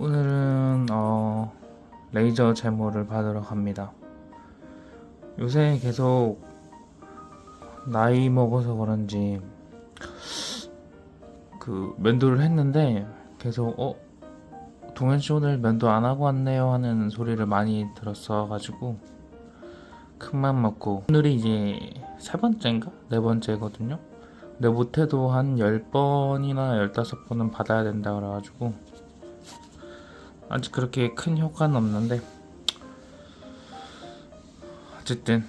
오늘은 어, 레이저 제모를 받으러 갑니다. 요새 계속 나이 먹어서 그런지 그 면도를 했는데 계속 어 동현 씨 오늘 면도 안 하고 왔네요 하는 소리를 많이 들었어 가지고 큰맘 먹고 오늘이 이제 세 번째인가 네 번째거든요. 근데 못해도 한 10번이나 15번은 받아야 된다 그래가지고 아직 그렇게 큰 효과는 없는데 어쨌든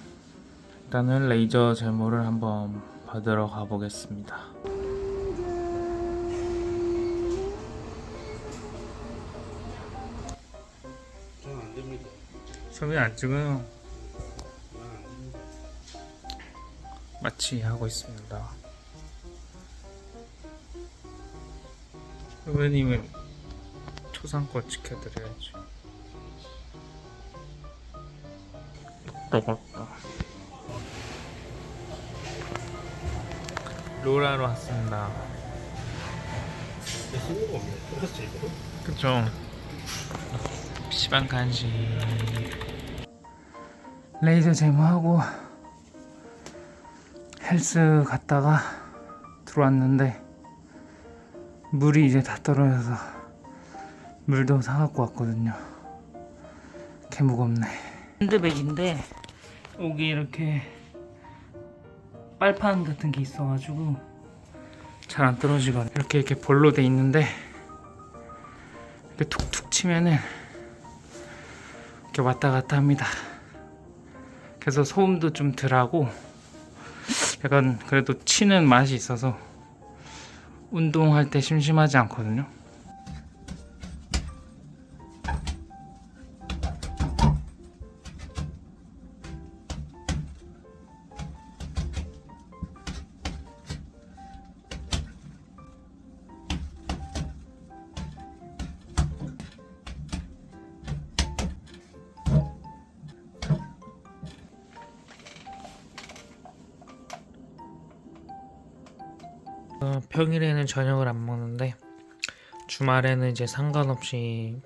일단은 레이저 제모를 한번 받으러 가보겠습니다. 안 됩니다. 소리 안 찍어요. 저는 안 됩니다. 마취 하고 있습니다. 선배님은 초상권 지켜드려야죠. 뜨겁다. 로라로 왔습니다. 신호가 없네. 그렇지 이거. 그쵸. PC방 간식. 레이저 제모하고 헬스 갔다가 들어왔는데 물이 이제 다 떨어져서 물도 사갖고 왔거든요. 개 무겁네. 핸드백인데 여기 이렇게 빨판 같은 게 있어가지고 잘 안 떨어지거든요. 이렇게 이렇게 볼로 돼 있는데 이렇게 툭툭 치면은 이렇게 왔다 갔다 합니다. 그래서 소음도 좀 덜하고 약간 그래도 치는 맛이 있어서 운동할 때 심심하지 않거든요. 어, 평일에는 저녁을 안 먹는데 주말에는 이제 상관없이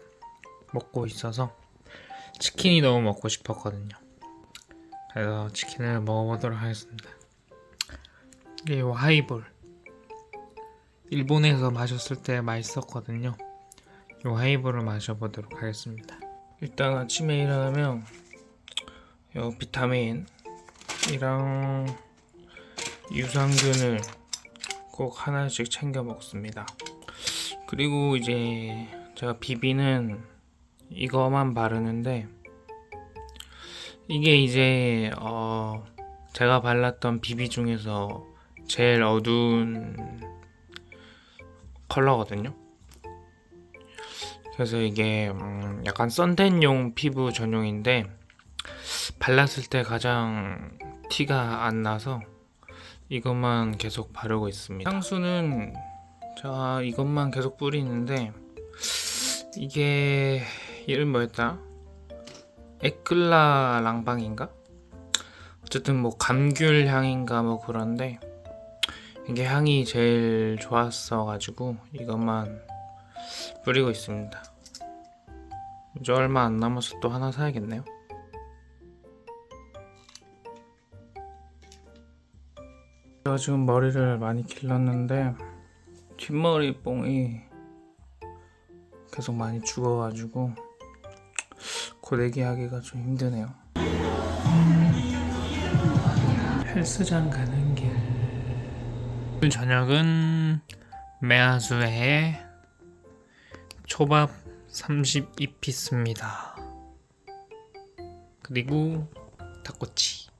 먹고 있어서 치킨이 너무 먹고 싶었거든요. 그래서 치킨을 먹어보도록 하겠습니다. 이게 요 하이볼 일본에서 마셨을 때 맛있었거든요. 요 하이볼을 마셔보도록 하겠습니다. 일단 아침에 일어나면 요 비타민이랑 유산균을 꼭 하나씩 챙겨 먹습니다. 그리고 이제 제가 비비는 이거만 바르는데 이게 이제 어 제가 발랐던 비비 중에서 제일 어두운 컬러거든요. 그래서 이게 음 약간 썬텐용 피부 전용인데 발랐을 때 가장 티가 안 나서 이것만 계속 바르고 있습니다. 향수는 제가 이것만 계속 뿌리는데 이게 이름 뭐였다? 에클라 랑방인가? 어쨌든 뭐 감귤 향인가 뭐 그런데 이게 향이 제일 좋았어 가지고 이것만 뿌리고 있습니다. 이제 얼마 안 남아서 또 하나 사야겠네요. 제가 지금 머리를 많이 길렀는데 뒷머리 뽕이 계속 많이 죽어가지고 고데기 하기가 좀 힘드네요. 헬스장 가는 길. 오늘 저녁은 매화수에 초밥 32피스입니다. 그리고 닭꼬치.